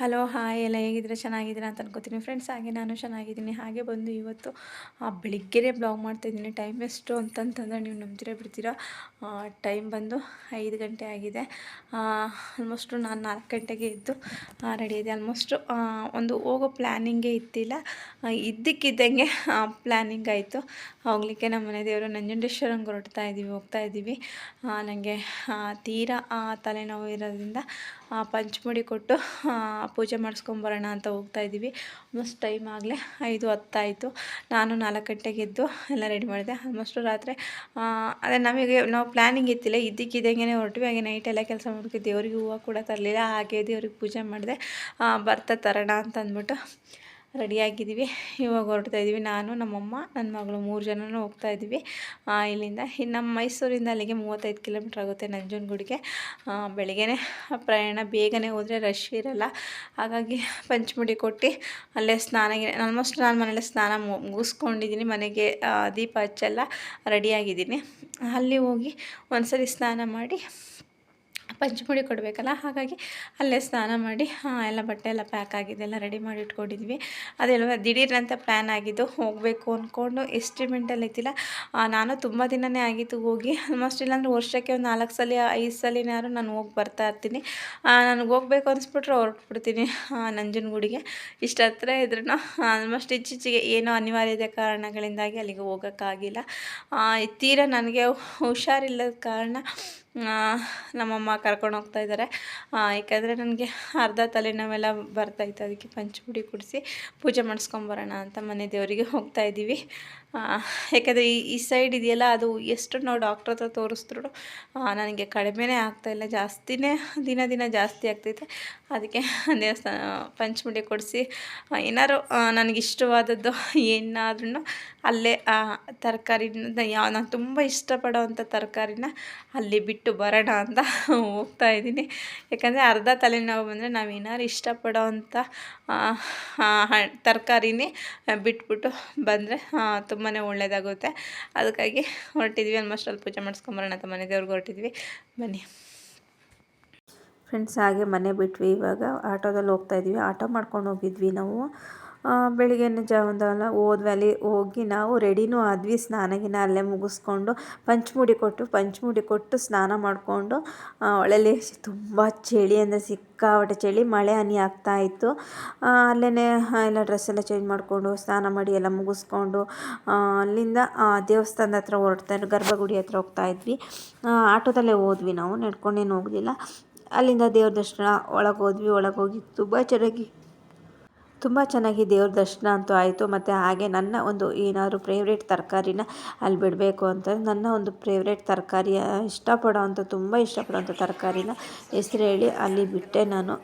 Hello, hi, ಎಲ್ಲ ಹೇಗಿದ್ದೀರಾ? ಚೆನ್ನಾಗಿದ್ದೀರಾ ಅಂತ ಅನ್ಕೋತೀನಿ. ಫ್ರೆಂಡ್ಸ್ ಹಾಗೆ ನಾನು ಚೆನ್ನಾಗಿದ್ದೀನಿ. ಹಾಗೆ ಬಂದು ಇವತ್ತು ಬೆಳಿಗ್ಗೆನೇ ಬ್ಲಾಗ್ ಮಾಡ್ತಾಯಿದ್ದೀನಿ ಟೈಮ್ ಎಷ್ಟು ಅಂತಂತಂದರೆ ನೀವು ನಂಬ್ತೀರಾ ಬಿಡ್ತೀರಾ? ಟೈಮ್ ಬಂದು ಐದು ಗಂಟೆ ಆಗಿದೆ. ಆಲ್ಮೋಸ್ಟು ನಾನು ನಾಲ್ಕು ಗಂಟೆಗೆ ಇದ್ದು ರೆಡಿ ಇದೆ. ಆಲ್ಮೋಸ್ಟು ಒಂದು ಹೋಗೋ ಪ್ಲ್ಯಾನಿಂಗೇ ಇತ್ತಿಲ್ಲ ಇದ್ದಕ್ಕಿದ್ದಂಗೆ ಪ್ಲ್ಯಾನಿಂಗ್ ಆಯಿತು. ಹೋಗ್ಲಿಕ್ಕೆ ನಮ್ಮ ಮನೆ ದೇವರು ನಂಜುಂಡೇಶ್ವರಂಗೆ ಹೊರಡ್ತಾ ಇದ್ದೀವಿ ಹೋಗ್ತಾ ಇದ್ದೀವಿ ನನಗೆ ತೀರಾ ತಲೆನೋವು ಇರೋದ್ರಿಂದ ಪಂಚಮುಡಿ ಕೊಟ್ಟು ಪೂಜೆ ಮಾಡಿಸ್ಕೊಂಬರೋಣ ಅಂತ ಹೋಗ್ತಾ ಇದ್ದೀವಿ. ಆಲ್ಮೋಸ್ಟ್ ಟೈಮ್ ಆಗಲೇ ಐದು ಹತ್ತಾಯಿತು. ನಾನು ನಾಲ್ಕು ಗಂಟೆಗೆ ಎದ್ದು ಎಲ್ಲ ರೆಡಿ ಮಾಡಿದೆ. ಆಲ್ಮೋಸ್ಟು ರಾತ್ರಿ ಅದೇ ನಮಗೆ ನಾವು ಪ್ಲ್ಯಾನಿಂಗ್ ಇತ್ತಿಲ್ಲ ಇದ್ದಕ್ಕಿದ್ದಂಗೆ ಹೊರಟ್ವಿ. ಹಾಗೆ ನೈಟ್ ಎಲ್ಲ ಕೆಲಸ ಮಾಡ್ಕೊಂಡು ದೇವ್ರಿಗೆ ಹೂವು ಕೂಡ ತರಲಿಲ್ಲ. ಹಾಗೆ ದೇವ್ರಿಗೆ ಪೂಜೆ ಮಾಡಿದೆ. ಬರ್ತಾ ತರೋಣ ಅಂತ ಅಂದ್ಬಿಟ್ಟು. ರೆಡಿಯಾಗಿದ್ದೀವಿ ಇವಾಗ ಹೊರಡ್ತಾ ಇದ್ದೀವಿ. ನಾನು, ನಮ್ಮಮ್ಮ ನನ್ನ ಮಗಳು ಮೂರು ಜನನೂ ಹೋಗ್ತಾ ಇದ್ದೀವಿ. ಇಲ್ಲಿಂದ ಇನ್ನು ನಮ್ಮ ಮೈಸೂರಿಂದ ಅಲ್ಲಿಗೆ ಮೂವತ್ತೈದು ಕಿಲೋಮೀಟ್ರ್ ಆಗುತ್ತೆ ನಂಜನಗೂಡಿಗೆ. ಬೆಳಿಗ್ಗೆನೇ ಪ್ರಯಾಣ. ಬೇಗನೆ ಹೋದರೆ ರಶ್ ಇರಲ್ಲ. ಹಾಗಾಗಿ ಪಂಚಮುಡಿ ಕೊಟ್ಟು ಅಲ್ಲೇ ಸ್ನಾನ ಆಲ್ಮೋಸ್ಟ್ ನಾನು ಮನೇಲಿ ಸ್ನಾನ ಮುಗಿಸ್ಕೊಂಡಿದ್ದೀನಿ. ಮನೆಗೆ ದೀಪ ಹಚ್ಚೆಲ್ಲ ರೆಡಿಯಾಗಿದ್ದೀನಿ ಅಲ್ಲಿ ಹೋಗಿ ಒಂದ್ಸರಿ ಸ್ನಾನ ಮಾಡಿ ಪಂಚಮುಡಿ ಕೊಡಬೇಕಲ್ಲ, ಹಾಗಾಗಿ ಅಲ್ಲೇ ಸ್ನಾನ ಮಾಡಿ ಎಲ್ಲ ಬಟ್ಟೆ ಎಲ್ಲ ಪ್ಯಾಕ್ ಆಗಿದೆ, ಎಲ್ಲ ರೆಡಿ ಮಾಡಿ ಇಟ್ಕೊಂಡಿದ್ವಿ. ಅದೆಲ್ಲ ದಿಢೀರ್ನಂತ ಪ್ಲ್ಯಾನ್ ಆಗಿದ್ದು ಹೋಗಬೇಕು ಅಂದ್ಕೊಂಡು ಎಸ್ಟಿಮೆಂಟಲ್ಲಿ ಇದ್ದಿಲ್ಲ ನಾನು ತುಂಬ ದಿನವೇ ಆಗಿತ್ತು ಹೋಗಿ ಆಲ್ಮೋಸ್ಟ್ ಇಲ್ಲಾಂದ್ರೆ ವರ್ಷಕ್ಕೆ ಒಂದು ನಾಲ್ಕು ಸಲ, ಐದು ಸಲಿನಾರು ನಾನು ಹೋಗಿ ಬರ್ತಾ ಇರ್ತೀನಿ. ನನಗೆ ಹೋಗ್ಬೇಕು ಅನಿಸ್ಬಿಟ್ರೆ ಹೊರಟ್ಬಿಡ್ತೀನಿ ನಂಜನಗೂಡಿಗೆ. ಇಷ್ಟು ಹತ್ರ ಇದ್ರೂ ಆಲ್ಮೋಸ್ಟ್ ಇತ್ತೀಚೆಗೆ ಏನೋ ಅನಿವಾರ್ಯತೆ ಕಾರಣಗಳಿಂದಾಗಿ ಅಲ್ಲಿಗೆ ಹೋಗೋಕ್ಕಾಗಿಲ್ಲ. ತೀರಾ ನನಗೆ ಹುಷಾರಿಲ್ಲದ ಕಾರಣ ನಮ್ಮಮ್ಮ ಕರ್ಕೊಂಡು ಹೋಗ್ತಾ ಇದ್ದಾರೆ. ಯಾಕಂದರೆ ನನಗೆ ಅರ್ಧ ತಲೆನೋವೆಲ್ಲ ಬರ್ತಾಯಿತ್ತು ಅದಕ್ಕೆ ಪಂಚಪುಡಿ ಕುಡಿಸಿ ಪೂಜೆ ಮಾಡಿಸ್ಕೊಂಬರೋಣ ಅಂತ ಮನೆ ದೇವರಿಗೆ ಹೋಗ್ತಾ ಇದ್ದೀವಿ. ಯಾಕಂದರೆ ಈ ಈ ಸೈಡ್ ಇದೆಯಲ್ಲ, ಅದು ಎಷ್ಟು ನಾವು ಡಾಕ್ಟ್ರ್ ಹತ್ರ ತೋರಿಸಿದ್ರು ನನಗೆ ಕಡಿಮೆನೇ ಆಗ್ತಾಯಿಲ್ಲ ಜಾಸ್ತಿನೇ, ದಿನ ದಿನ ಜಾಸ್ತಿ ಆಗ್ತೈತೆ. ಅದಕ್ಕೆ ದೇವಸ್ಥಾನ ಪಂಚಮುಡಿ ಕೊಡಿಸಿ ಏನಾದ್ರು ನನಗಿಷ್ಟವಾದದ್ದು ಏನಾದ್ರೂ ಅಲ್ಲೇ ತರಕಾರಿನ ಯಾವ ನಾನು ತುಂಬ ಇಷ್ಟಪಡೋವಂಥ ತರಕಾರಿನ ಅಲ್ಲಿ ಬಿಟ್ಟು ಬರೋಣ ಅಂತ ಹೋಗ್ತಾ ಇದ್ದೀನಿ. ಯಾಕಂದರೆ ಅರ್ಧ ತಲೆನೋವು ಬಂದರೆ ನಾವು ಏನಾದ್ರು ಇಷ್ಟಪಡೋವಂಥ ತರಕಾರಿನೇ ಬಿಟ್ಬಿಟ್ಟು ಬಂದರೆ ತುಂಬಾ ಒಳ್ಳೆಯದಾಗುತ್ತೆ ಅದಕ್ಕಾಗಿ ಹೊರಟಿದ್ವಿ. ಆಲ್ಮೋಸ್ಟ್ ಅಲ್ಲಿ ಪೂಜೆ ಮಾಡಿಸ್ಕೊಂಬರೋಣ ಅಂತ ಮನೆ ದೇವ್ರಿಗೆ ಹೊರಟಿದ್ವಿ. ಬನ್ನಿ. ಫ್ರೆಂಡ್ಸ್ ಹಾಗೆ ಮನೆ ಬಿಟ್ವಿ ಇವಾಗ. ಆಟೋದಲ್ಲಿ ಹೋಗ್ತಾ ಇದ್ವಿ. ಆಟೋ ಮಾಡ್ಕೊಂಡು ಹೋಗಿದ್ವಿ ನಾವು. ಬೆಳಿಗ್ಗೆನೇ ಜಾವದಲ್ಲ ಹೋದ್ವಿ ಅಲ್ಲಿ ಹೋಗಿ ನಾವು ರೆಡಿನೂ ಆದ್ವಿ. ಸ್ನಾನ ಗಿನ ಅಲ್ಲೇ ಮುಗಿಸ್ಕೊಂಡು ಪಂಚಮುಡಿ ಕೊಟ್ಟು ಪಂಚಮುಡಿ ಕೊಟ್ಟು ಸ್ನಾನ ಮಾಡಿಕೊಂಡು ಒಳ್ಳೆಯಲ್ಲಿ ತುಂಬ ಚಳಿ ಅಂದರೆ ಸಿಕ್ಕಾಪಟ್ಟೆ ಚಳಿ, ಮಳೆ ಹನಿ ಆಗ್ತಾ ಇತ್ತು. ಅಲ್ಲೇ ಎಲ್ಲ ಡ್ರೆಸ್ ಎಲ್ಲ ಚೇಂಜ್ ಮಾಡಿಕೊಂಡು ಸ್ನಾನ ಮಾಡಿ ಎಲ್ಲ ಮುಗಿಸ್ಕೊಂಡು ಅಲ್ಲಿಂದ ದೇವಸ್ಥಾನದ ಹತ್ರ ಹೊರಡ್ತಾ ಗರ್ಭಗುಡಿ ಹತ್ರ ಹೋಗ್ತಾ ಇದ್ವಿ. ಆಟೋದಲ್ಲೇ ಹೋದ್ವಿ ನಾವು ನಡ್ಕೊಂಡೇನು ಹೋಗಲಿಲ್ಲ ಅಲ್ಲಿಂದ ದೇವ್ರ ದರ್ಶನ ಒಳಗೆ ಹೋದ್ವಿ. ಒಳಗೆ ಹೋಗಿ ತುಂಬ ಚೆನ್ನಾಗಿ ತುಂಬ ಚೆನ್ನಾಗಿ ದೇವ್ರ ದರ್ಶನ ಅಂತೂ ಆಯಿತು. ಮತ್ತು ಹಾಗೆ ನನ್ನ ಒಂದು ಏನಾದರೂ ಫೇವ್ರೇಟ್ ತರಕಾರಿನ ಅಲ್ಲಿ ಬಿಡಬೇಕು ಅಂತ ನನ್ನ ಒಂದು ಫೇವ್ರೇಟ್ ತರಕಾರಿ ಇಷ್ಟಪಡೋ ಅಂಥ ತುಂಬ ಇಷ್ಟಪಡೋವಂಥ ತರಕಾರಿನ ಹೆಸ್ರು ಹೇಳಿ ಅಲ್ಲಿ ಬಿಟ್ಟೆ ನಾನು.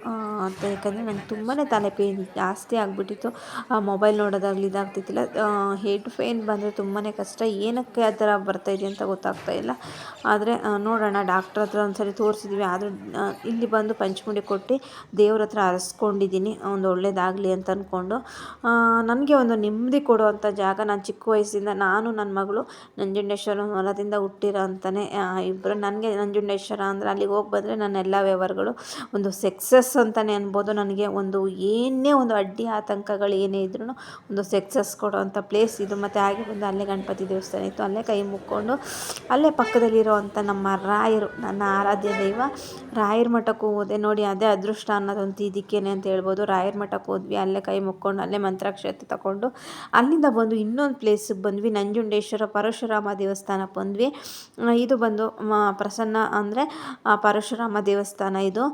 ಅಂತ ಯಾಕಂದರೆ ನಂಗೆ ತುಂಬಾ ತಲೆ ಪೇನ್ ಜಾಸ್ತಿ ಆಗಿಬಿಟ್ಟಿತ್ತು. ಆ ಮೊಬೈಲ್ ನೋಡೋದಾಗಲಿ ಇದಾಗ್ತಿತ್ತಿಲ್ಲ. ಹೆಡ್ ಪೇನ್ ಬಂದರೆ ತುಂಬಾ ಕಷ್ಟ. ಏನಕ್ಕೆ ಆ ಥರ ಬರ್ತಾಯಿದೆ ಅಂತ ಗೊತ್ತಾಗ್ತಾ ಇಲ್ಲ. ಆದರೆ ನೋಡೋಣ ಡಾಕ್ಟ್ರ್ ಹತ್ರ ಒಂದ್ಸರಿ ತೋರಿಸಿದ್ವಿ. ಆದರೂ ಇಲ್ಲಿ ಬಂದು ಪಂಚಮುಂಡಿ ಕೊಟ್ಟು ದೇವ್ರ ಹತ್ರ ಅರಸ್ಕೊಂಡಿದ್ದೀನಿ. ಒಂದು ಒಳ್ಳೇದಾಗಲಿ ಅಂತ. ಅಂದ್ಕೊಂಡು ನನಗೆ ಒಂದು ನೆಮ್ಮದಿ ಕೊಡುವಂಥ ಜಾಗ ನಾನು ಚಿಕ್ಕ ವಯಸ್ಸಿಂದ ನಾನು ನನ್ನ ಮಗಳು ನಂಜುಂಡೇಶ್ವರ ಹೊಲದಿಂದ ಹುಟ್ಟಿರೋ ಅಂತಲೇ ಇಬ್ಬರು ನನಗೆ ನಂಜುಂಡೇಶ್ವರ ಅಂದರೆ ಅಲ್ಲಿಗೆ ಹೋಗಿ ಬಂದರೆ ನನ್ನ ಎಲ್ಲ ವ್ಯವಹಾರಗಳು ಒಂದು ಸಕ್ಸಸ್ ಅಂತಲೇ ಅನ್ಬೋದು ನನಗೆ. ಒಂದು ಏನೇ ಒಂದು ಅಡ್ಡಿ ಆತಂಕಗಳು ಏನೇ ಇದ್ರೂ ಒಂದು ಸಕ್ಸಸ್ ಕೊಡುವಂಥ ಪ್ಲೇಸ್ ಇದು. ಮತ್ತು ಹಾಗೆ ಬಂದು ಅಲ್ಲೇ ಗಣಪತಿ ದೇವಸ್ಥಾನ ಇತ್ತು. ಅಲ್ಲೇ ಕೈ ಮುಕ್ಕೊಂಡು ಅಲ್ಲೇ ಪಕ್ಕದಲ್ಲಿರುವಂಥ ನಮ್ಮ ರಾಯರು, ನನ್ನ ಆರಾಧ್ಯ ದೈವ, ರಾಯರ ಮಠಕ್ಕೂ ಹೋದೆ. ನೋಡಿ, ಅದೇ ಅದೃಷ್ಟ ಅನ್ನೋದಂತ ಇದಕ್ಕೇನೆ ಅಂತ ಹೇಳ್ಬೋದು. ರಾಯರ ಮಠಕ್ಕೆ ಹೋದ್ವಿ. ಅಲ್ಲೇ ಕೈ ಮುಕ್ಕೊಂಡು ಅಲ್ಲೇ ಮಂತ್ರಾಕ್ಷತೆ ತಗೊಂಡು ಅಲ್ಲಿಂದ ಬಂದು ಇನ್ನೊಂದು ಪ್ಲೇಸಿಗೆ ಬಂದ್ವಿ. ನಂಜುಂಡೇಶ್ವರ, ಪರಶುರಾಮ ದೇವಸ್ಥಾನಕ್ಕೆ ಬಂದ್ವಿ. ಇದು ಬಂದು ಪ್ರಸನ್ನ ಅಂದರೆ ಪರಶುರಾಮ ದೇವಸ್ಥಾನ ಇದು.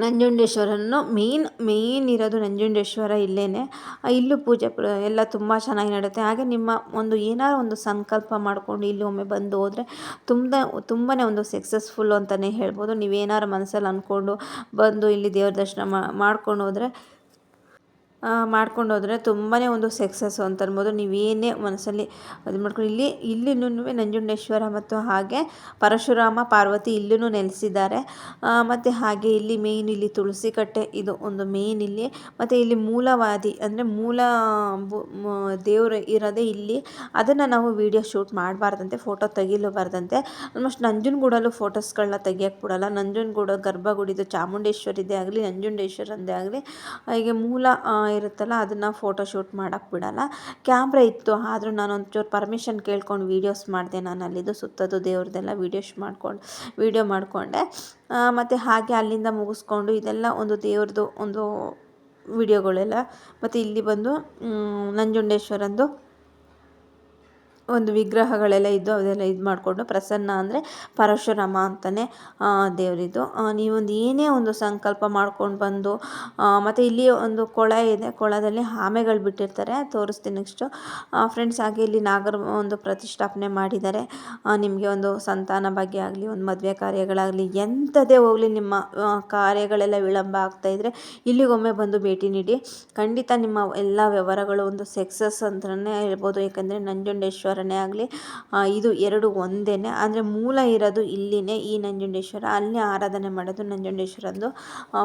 ನಂಜುಂಡೇಶ್ವರನ್ನು ಮೇಯ್ನ್ ಮೇಯ್ನ್ ಇರೋದು ನಂಜುಂಡೇಶ್ವರ ಇಲ್ಲೇ ಇಲ್ಲೂ ಪೂಜೆ ಎಲ್ಲ ತುಂಬ ಚೆನ್ನಾಗಿ ನಡೆಯುತ್ತೆ ಹಾಗೆ ನಿಮ್ಮ ಒಂದು ಏನಾರು ಒಂದು ಸಂಕಲ್ಪ ಮಾಡಿಕೊಂಡು ಇಲ್ಲಿ ಒಮ್ಮೆ ಬಂದು ಹೋದರೆ ತುಂಬ ತುಂಬಾ ಒಂದು ಸಕ್ಸಸ್ಫುಲ್ಲು ಅಂತಲೇ ಹೇಳ್ಬೋದು. ನೀವೇನಾರು ಮನಸ್ಸಲ್ಲಿ ಅಂದ್ಕೊಂಡು ಬಂದು ಇಲ್ಲಿ ದೇವ್ರ ದರ್ಶನ ಮಾಡ್ಕೊಂಡು ಹೋದರೆ ಮಾಡ್ಕೊಂಡು ಹೋದರೆ ತುಂಬಾ ಒಂದು ಸಕ್ಸಸ್ಸು ಅಂತ ಅನ್ಬೋದು. ನೀವೇನೇ ಮನಸ್ಸಲ್ಲಿ ಅದು ಮಾಡ್ಕೊಂಡು ಇಲ್ಲಿ, ಇಲ್ಲಿನೂ ನಂಜುಂಡೇಶ್ವರ ಮತ್ತು ಹಾಗೆ ಪರಶುರಾಮ, ಪಾರ್ವತಿ ಇಲ್ಲೂ ನೆಲೆಸಿದ್ದಾರೆ. ಮತ್ತು ಹಾಗೆ ಇಲ್ಲಿ ಮೇಯ್ನ್ ಇಲ್ಲಿ ತುಳಸಿ ಕಟ್ಟೆ ಇದು ಒಂದು ಮೇಯ್ನ್ ಇಲ್ಲಿ. ಮತ್ತು ಇಲ್ಲಿ ಮೂಲವಾದಿ ಅಂದರೆ ಮೂಲ ದೇವರು ಇರೋದೇ ಇಲ್ಲಿ. ಅದನ್ನು ನಾವು ವಿಡಿಯೋ ಶೂಟ್ ಮಾಡಬಾರ್ದಂತೆ ಫೋಟೋ ತೆಗಿಲಬಾರ್ದಂತೆ. ಆಲ್ಮೋಸ್ಟ್ ನಂಜುನಗೂಡಲ್ಲೂ ಫೋಟೋಸ್ಗಳನ್ನ ತೆಗಿಯೋಕ್ಕೆ ಬಿಡೋಲ್ಲ. ನಂಜನಗೂಡು ಗರ್ಭಗುಡಿದು ಚಾಮುಂಡೇಶ್ವರಿದೇ ಆಗಲಿ, ನಂಜುಂಡೇಶ್ವರಂದೇ ಆಗಲಿ, ಹೀಗೆ ಮೂಲ ಇರುತ್ತಲ್ಲ, ಅದನ್ನು ಫೋಟೋ ಶೂಟ್ ಮಾಡೋಕ್ಕೆ ಬಿಡಲ್ಲ. ಕ್ಯಾಮ್ರ ಇತ್ತು, ಆದರೂ ನಾನು ಒಂಚೂರು ಪರ್ಮಿಷನ್ ಕೇಳ್ಕೊಂಡು ವೀಡಿಯೋಸ್ ಮಾಡಿದೆ ನಾನು ಅಲ್ಲಿದ್ದು ಸುತ್ತದು ದೇವ್ರದ್ದೆಲ್ಲ ವೀಡಿಯೋಸ್ ಮಾಡ್ಕೊಂಡು ವೀಡಿಯೋ ಮಾಡಿಕೊಂಡೆ. ಮತ್ತು ಹಾಗೆ ಅಲ್ಲಿಂದ ಮುಗಿಸ್ಕೊಂಡು ಇದೆಲ್ಲ ಒಂದು ದೇವ್ರದ್ದು ಒಂದು ವಿಡಿಯೋಗಳೆಲ್ಲ ಮತ್ತು ಇಲ್ಲಿ ಬಂದು ನಂಜುಂಡೇಶ್ವರಂದು ಒಂದು ವಿಗ್ರಹಗಳೆಲ್ಲ ಇದ್ದು ಅದೆಲ್ಲ ಇದು ಮಾಡಿಕೊಂಡು ಪ್ರಸನ್ನ ಅಂದರೆ ಪರಶುರಾಮ ಅಂತಲೇ ದೇವರಿದ್ದು. ನೀವೊಂದು ಏನೇ ಒಂದು ಸಂಕಲ್ಪ ಮಾಡ್ಕೊಂಡು ಬಂದು ಮತ್ತು ಇಲ್ಲಿ ಒಂದು ಕೊಳ ಇದೆ, ಕೊಳದಲ್ಲಿ ಆಮೆಗಳು ಬಿಟ್ಟಿರ್ತಾರೆ, ತೋರಿಸ್ತೀನಿ ನೆಕ್ಸ್ಟು. ಫ್ರೆಂಡ್ಸ್ ಹಾಗೆ ಇಲ್ಲಿ ನಾಗರ ಒಂದು ಪ್ರತಿಷ್ಠಾಪನೆ ಮಾಡಿದ್ದಾರೆ. ನಿಮಗೆ ಒಂದು ಸಂತಾನ ಬಗ್ಗೆ ಆಗಲಿ, ಒಂದು ಮದುವೆ ಕಾರ್ಯಗಳಾಗಲಿ ಎಂಥದೇ ಹೋಗಲಿ ನಿಮ್ಮ ಕಾರ್ಯಗಳೆಲ್ಲ ವಿಳಂಬ ಆಗ್ತಾ ಇದ್ದರೆ ಇಲ್ಲಿಗೊಮ್ಮೆ ಬಂದು ಭೇಟಿ ನೀಡಿ. ಖಂಡಿತ ನಿಮ್ಮ ಎಲ್ಲ ವ್ಯವಹಾರಗಳು ಒಂದು ಸಕ್ಸಸ್ ಅಂತಲೇ ಹೇಳ್ಬೋದು. ಯಾಕಂದರೆ ನಂಜುಂಡೇಶ್ವರನೇ ಆಗಲಿ ಇದು ಎರಡು ಒಂದೇ ಅಂದರೆ ಮೂಲ ಇರೋದು ಇಲ್ಲಿನೇ ಈ ನಂಜುಂಡೇಶ್ವರ. ಅಲ್ಲಿ ಆರಾಧನೆ ಮಾಡೋದು ನಂಜುಂಡೇಶ್ವರಂದು.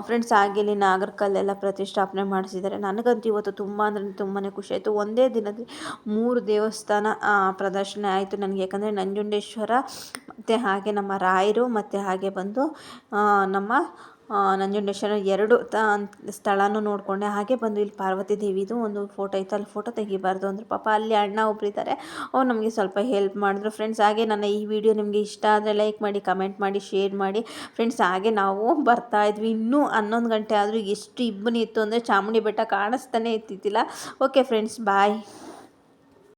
ಫ್ರೆಂಡ್ಸ್ ಹಾಗೆ ಇಲ್ಲಿ ನಾಗರಕಲ್ಲೆಲ್ಲ ಪ್ರತಿಷ್ಠಾಪನೆ ಮಾಡಿಸಿದ್ದಾರೆ. ನನಗಂತೂ ಇವತ್ತು ತುಂಬ ಅಂದರೆ ತುಂಬಾ ಖುಷಿ ಆಯಿತು. ಒಂದೇ ದಿನದಲ್ಲಿ ಮೂರು ದೇವಸ್ಥಾನ ಪ್ರದರ್ಶನ ಆಯಿತು ನನಗೆ. ಯಾಕಂದರೆ ನಂಜುಂಡೇಶ್ವರ ಮತ್ತು ಹಾಗೆ ನಮ್ಮ ರಾಯರು ಮತ್ತು ಹಾಗೆ ಬಂದು ನಮ್ಮ ನಂಜುಂಡೇಶ್ವರ ಎರಡು ತ, ಸ್ಥಳನೂ ನೋಡಿಕೊಂಡೆ. ಹಾಗೆ ಬಂದು ಇಲ್ಲಿ ಪಾರ್ವತಿ ದೇವಿದು ಒಂದು ಫೋಟೋ ಇತ್ತು ಅಲ್ಲಿ ಫೋಟೋ ತೆಗಿಬಾರ್ದು ಅಂದರು ಪಾಪ ಅಲ್ಲಿ ಅಣ್ಣ ಒಬ್ಬರಿದ್ದಾರೆ ಅವ್ರು ನಮಗೆ ಸ್ವಲ್ಪ ಹೆಲ್ಪ್ ಮಾಡಿದ್ರು. ಫ್ರೆಂಡ್ಸ್ ಹಾಗೆ ನನ್ನ ಈ ವಿಡಿಯೋ ನಿಮಗೆ ಇಷ್ಟ ಆದರೆ ಲೈಕ್ ಮಾಡಿ ಕಮೆಂಟ್ ಮಾಡಿ ಶೇರ್ ಮಾಡಿ. ಫ್ರೆಂಡ್ಸ್ ಹಾಗೆ ನಾವು ಬರ್ತಾ ಇದ್ವಿ. ಇನ್ನೂ ಹನ್ನೊಂದು ಗಂಟೆ ಆದರೂ ಎಷ್ಟು ಇಬ್ಬನಿ ಇತ್ತು ಅಂದರೆ ಚಾಮುಂಡಿ ಬೆಟ್ಟ ಕಾಣಿಸ್ತಾನೆ ಇತ್ತಿದ್ದಿಲ್ಲ ಓಕೆ ಫ್ರೆಂಡ್ಸ್ ಬಾಯ್